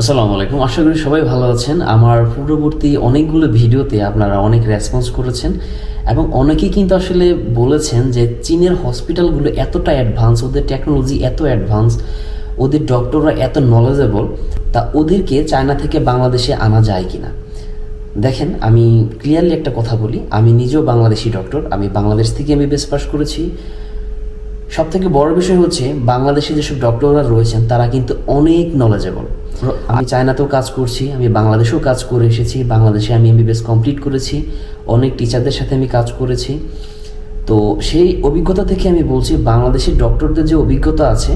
আসসালামু আলাইকুম। আশা করি সবাই ভালো আছেন। আমার পূর্ববর্তী অনেকগুলো ভিডিওতে আপনারা অনেক রেসপন্স করেছেন এবং অনেকেই কিন্তু আসলে বলেছেন যে চীনের হসপিটালগুলো এতটা অ্যাডভান্স ওদের টেকনোলজি এত অ্যাডভান্স ওদের ডক্টররা এত নলেজেবল তা ওদেরকে চায়না থেকে বাংলাদেশে আনা যায় কি না দেখেন, আমি ক্লিয়ারলি একটা কথা বলি, আমি নিজেও বাংলাদেশি ডক্টর আমি বাংলাদেশ থেকে আমি বেস পাস করেছি। সব থেকে বড় বিষয় হচ্ছে, বাংলাদেশে যেসব ডক্টররা রয়েছেন, তারা কিন্তু অনেক নলেজেবল আমি চায়নাতেও কাজ করছি, আমি বাংলাদেশেও কাজ করে এসেছি, বাংলাদেশে আমি এমবিবিএস কমপ্লিট করেছি, অনেক টিচারদের সাথে আমি কাজ করেছি। তো সেই অভিজ্ঞতা থেকে আমি বলছি, বাংলাদেশের ডক্টরদের যে অভিজ্ঞতা আছে,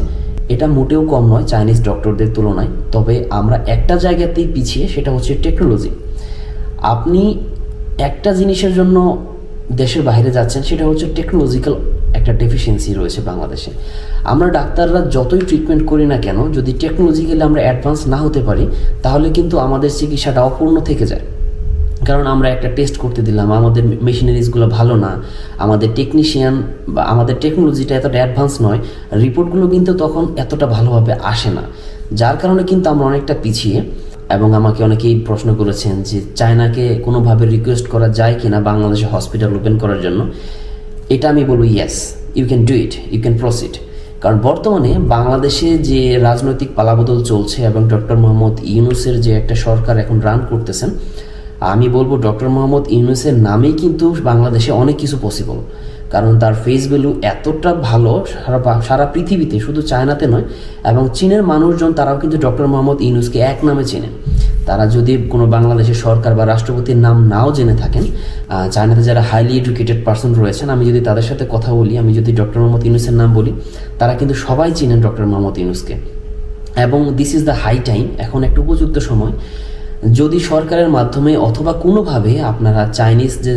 এটা মোটেও কম নয় চাইনিজ ডক্টরদের তুলনায়। তবে আমরা একটা জায়গাতেই পিছিয়ে, সেটা হচ্ছে টেকনোলজি আপনি একটা জিনিসের জন্য দেশের বাইরে যাচ্ছেন, সেটা হচ্ছে টেকনোলজিক্যাল একটা ডেফিসিয়েন্সি রয়েছে বাংলাদেশে। আমরা ডাক্তাররা যতই ট্রিটমেন্ট করি না কেন, যদি টেকনোলজিক্যালি আমরা অ্যাডভান্স না হতে পারি, তাহলে কিন্তু আমাদের চিকিৎসাটা অপূর্ণ থেকে যায়। কারণ আমরা একটা টেস্ট করতে দিলাম, আমাদের মেশিনারিজগুলো ভালো না, আমাদের টেকনিশিয়ান বা আমাদের টেকনোলজিটা এতটা অ্যাডভান্স নয় রিপোর্টগুলো কিন্তু তখন এতটা ভালোভাবে আসে না। যার কারণে কিন্তু আমরা অনেকটা পিছিয়ে এবং আমাকে অনেকেই প্রশ্ন করেছেন যে, চায়নাকে কোনোভাবে রিকোয়েস্ট করা যায় কি না বাংলাদেশে হসপিটাল ওপেন করার জন্য? এটা আমি বলব yes you can do it you can proceed কারণ বর্তমানে বাংলাদেশে যে রাজনৈতিক পালাবদল চলছে এবং ডক্টর মোহাম্মদ ইউনুসের যে একটা সরকার এখন রান করতেছেন, আমি বলব ডক্টর মোহাম্মদ ইউনুসের নামেই কিন্তু বাংলাদেশে অনেক কিছু পসিবল কারণ তার ফেস ভ্যালু এতটা ভালো, সারা সারা পৃথিবীতে, শুধু চায়নাতে নয়, এবং চীনের মানুষজন তারাও কিন্তু ডক্টর মোহাম্মদ ইউনুসকে এক নামে চেনে তারা যদি কোনো বাংলাদেশের সরকার বা রাষ্ট্রপতির নাম নাও জেনে থাকেন চায়নাতে যারা হাইলি এডুকেটেড পার্সন রয়েছেন, আমি যদি তাদের সাথে কথা বলি, আমি যদি ডক্টর মোহাম্মদ ইউনুসের নাম বলি, তারা কিন্তু সবাই চিনেন ডক্টর মোহাম্মদ ইউনুসকে। এবং this is the high time এখন একটা উপযুক্ত সময়। যদি সরকারের মাধ্যমে অথবা কোনোভাবে আপনারা চাইনিজ যে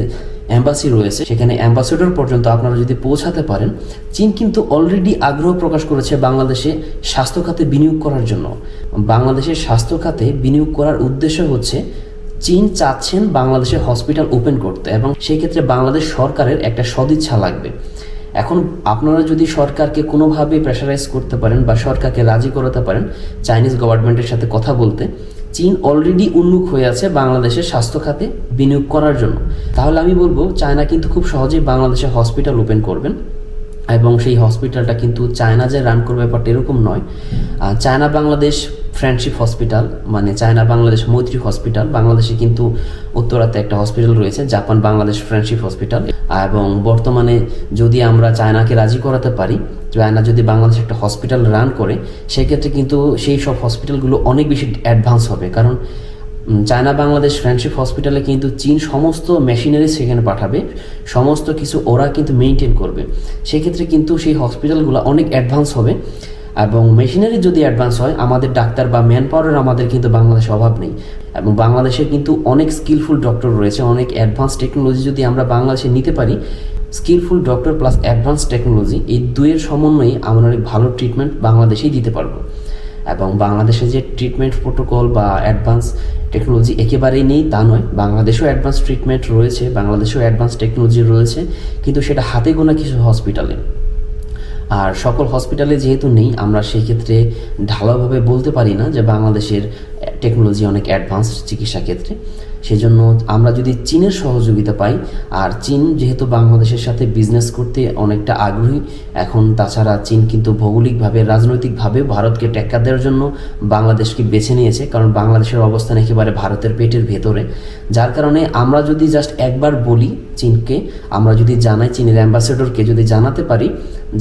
অ্যাম্বাসি রয়েছে, সেখানে অ্যাম্বাসেডর পর্যন্ত আপনারা যদি পৌঁছাতে পারেন, চীন কিন্তু অলরেডি আগ্রহ প্রকাশ করেছে বাংলাদেশে স্বাস্থ্য খাতে বিনিয়োগ করার জন্য। বাংলাদেশের স্বাস্থ্য খাতে বিনিয়োগ করার উদ্দেশ্য হচ্ছে, চীন চাচ্ছেন বাংলাদেশে হসপিটাল ওপেন করতে এবং সেই ক্ষেত্রে বাংলাদেশ সরকারের একটা সদিচ্ছা লাগবে। এখন আপনারা যদি সরকারকে কোনোভাবে প্রেশারাইজ করতে পারেন বা সরকারকে রাজি করাতে পারেন চাইনিজ গভর্নমেন্টের সাথে কথা বলতে চীন অলরেডি উন্মুখ হয়ে আছে বাংলাদেশের স্বাস্থ্য খাতে বিনিয়োগ করার জন্য। তাহলে আমি বলব, চায়না কিন্তু খুব সহজেই বাংলাদেশে হসপিটাল ওপেন করবেন এবং সেই হসপিটালটা কিন্তু চায়না যে রান করবে ব্যাপারটা এরকম নয়। চায়না বাংলাদেশ ফ্রেন্ডশিপ হসপিটাল মানে চায়না বাংলাদেশ মৈত্রী হসপিটাল বাংলাদেশে কিন্তু উত্তরাতে একটা হসপিটাল রয়েছে, জাপান বাংলাদেশ ফ্রেন্ডশিপ হসপিটাল এবং বর্তমানে যদি আমরা চায়নাকে রাজি করাতে পারি চায়না যদি বাংলাদেশে একটা হসপিটাল রান করে, সেক্ষেত্রে কিন্তু সেই সব হসপিটালগুলো অনেক বেশি অ্যাডভান্স হবে। কারণ চায়না, বাংলাদেশ ফ্রেন্ডশিপ হসপিটালে কিন্তু চীন সমস্ত মেশিনারি সেখানে পাঠাবে। সমস্ত কিছু ওরা কিন্তু মেনটেন করবে। সেক্ষেত্রে কিন্তু সেই হসপিটালগুলো অনেক অ্যাডভান্স হবে। এবং মেশিনারি যদি অ্যাডভান্স হয়, আমাদের ডাক্তার বা ম্যান পাওয়ারের আমাদের কিন্তু বাংলাদেশে অভাব নেই। এবং বাংলাদেশে কিন্তু অনেক স্কিলফুল ডক্টর রয়েছে, অনেক অ্যাডভান্স টেকনোলজি যদি আমরা বাংলাদেশে নিতে পারি skillful doctor plus advance technology এই দুয়ের সমন্বয়ে আমরা অনেক ভালো ট্রিটমেন্ট বাংলাদেশেই দিতে পারব। এবং বাংলাদেশে যে ট্রিটমেন্ট প্রোটোকল বা অ্যাডভান্স টেকনোলজি একেবারেই নেই, তা নয়। বাংলাদেশেও অ্যাডভান্স ট্রিটমেন্ট রয়েছে, বাংলাদেশেও অ্যাডভান্স টেকনোলজি রয়েছে, কিন্তু সেটা হাতে গোনা কিছু হসপিটালে আর সকল হসপিটালে যেহেতু নেই, আমরা সেই ক্ষেত্রে ঢালাওভাবে বলতে পারি না যে বাংলাদেশের টেকনোলজি অনেক অ্যাডভান্স চিকিৎসা ক্ষেত্রে। সেজন্য আমরা যদি চীনের সহযোগিতা পাই, আর চীন যেহেতু বাংলাদেশের সাথে বিজনেস করতে অনেকটা আগ্রহী, এখন তাছাড়া চীন কিন্তু ভৌগোলিকভাবে, রাজনৈতিকভাবে ভারতকে টেক্কা দেওয়ার জন্য বাংলাদেশকে বেছে নিয়েছে, কারণ বাংলাদেশের অবস্থান একেবারে ভারতের পেটের ভেতরে। যার কারণে আমরা যদি জাস্ট একবার বলি চীনকে, আমরা যদি জানাই চীনের অ্যাম্বাসেডরকে, যদি জানাতে পারি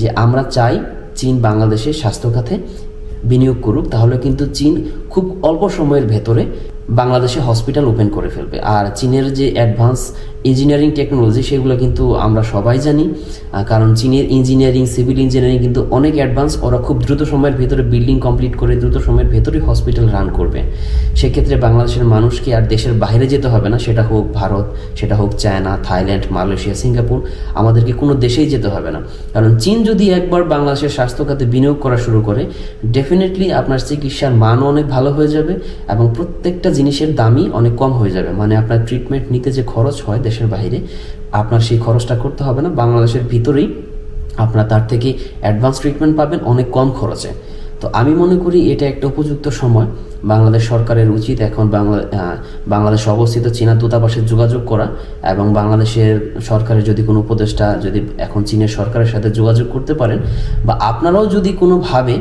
যে আমরা চাই চীন বাংলাদেশের স্বাস্থ্য খাতে বিনিয়োগ করুক, তাহলে কিন্তু চীন খুব অল্প সময়ের ভেতরে বাংলাদেশে হসপিটাল ওপেন করে ফেলবে। আর চীনের যে অ্যাডভান্স ইঞ্জিনিয়ারিং টেকনোলজি সেগুলো কিন্তু আমরা সবাই জানি। কারণ চীনের ইঞ্জিনিয়ারিং সিভিল ইঞ্জিনিয়ারিং কিন্তু অনেক অ্যাডভান্স ওরা খুব দ্রুত সময়ের ভেতরে বিল্ডিং কমপ্লিট করে দ্রুত সময়ের ভেতরে হসপিটাল রান করবে। সেক্ষেত্রে বাংলাদেশের মানুষকে আর দেশের বাইরে যেতে হবে না। সেটা হোক ভারত, সেটা হোক চায়না, থাইল্যান্ড, মালয়েশিয়া, সিঙ্গাপুর, আমাদেরকে কোনো দেশেই যেতে হবে না। কারণ চীন যদি একবার বাংলাদেশের স্বাস্থ্য খাতে বিনিয়োগ করা শুরু করে ডেফিনেটলি আপনার চিকিৎসার মানও অনেক ভালো হয়ে যাবে এবং প্রত্যেকটা জিনিসের দামই অনেক কম হয়ে যাবে। মানে আপনার ট্রিটমেন্ট নিতে যে খরচ হয় দেশের বাইরে, আপনার সেই খরচটা করতে হবে না। বাংলাদেশের ভিতরেই আপনার তার থেকে অ্যাডভান্স ট্রিটমেন্ট পাবেন, অনেক কম খরচে। তো আমি মনে করি এটা একটা উপযুক্ত সময়। বাংলাদেশ সরকারের উচিত এখন বাংলা বাংলাদেশে অবস্থিত চীনা দূতাবাসে যোগাযোগ করা এবং বাংলাদেশের সরকারের যদি কোনো উপদেষ্টা যদি এখন চীনের সরকারের সাথে যোগাযোগ করতে পারেন বা আপনারাও যদি কোনোভাবে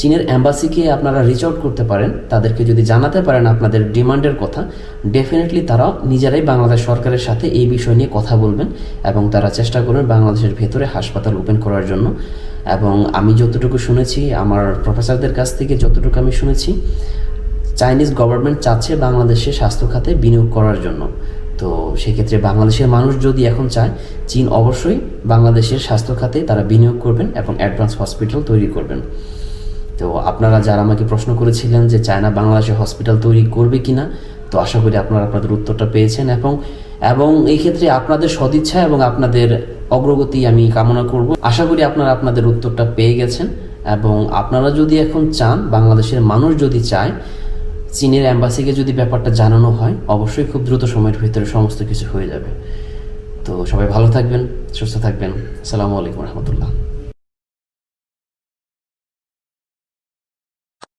চীনের অ্যাম্বাসিকে আপনারা রিচ আউট করতে পারেন, তাদেরকে যদি জানাতে পারেন আপনাদের ডিমান্ডের কথা ডেফিনেটলি তারা নিজেরাই বাংলাদেশ সরকারের সাথে এই বিষয় নিয়ে কথা বলবেন এবং তারা চেষ্টা করবেন বাংলাদেশের ভেতরে হাসপাতাল ওপেন করার জন্য। এবং আমি যতটুকু শুনেছি, আমার প্রফেসরদের কাছ থেকে যতটুকু আমি শুনেছি চাইনিজ গভর্নমেন্ট চাচ্ছে বাংলাদেশে স্বাস্থ্য খাতে বিনিয়োগ করার জন্য। তো সেক্ষেত্রে বাংলাদেশের মানুষ যদি এখন চায়, চীন অবশ্যই বাংলাদেশের স্বাস্থ্য খাতে তারা বিনিয়োগ করবেন এবং অ্যাডভান্স হসপিটাল তৈরি করবেন। তো আপনারা যারা আমাকে প্রশ্ন করেছিলেন যে চায়না বাংলাদেশে হসপিটাল তৈরি করবে কিনা, তো আশা করি আপনারা আপনাদের উত্তরটা পেয়েছেন এবং এবং এই ক্ষেত্রে আপনাদের সদিচ্ছা এবং আপনাদের অগ্রগতি আমি কামনা করব। আশা করি আপনারা আপনাদের উত্তরটা পেয়ে গেছেন এবং আপনারা যদি এখন চান, বাংলাদেশের মানুষ যদি চায়, চীনের অ্যাম্বাসিকে যদি ব্যাপারটা জানানো হয়, অবশ্যই খুব দ্রুত সময়ের ভিতরে সমস্ত কিছু হয়ে যাবে। তো সবাই ভালো থাকবেন, সুস্থ থাকবেন। আসসালামু আলাইকুম রহমতুল্লাহ।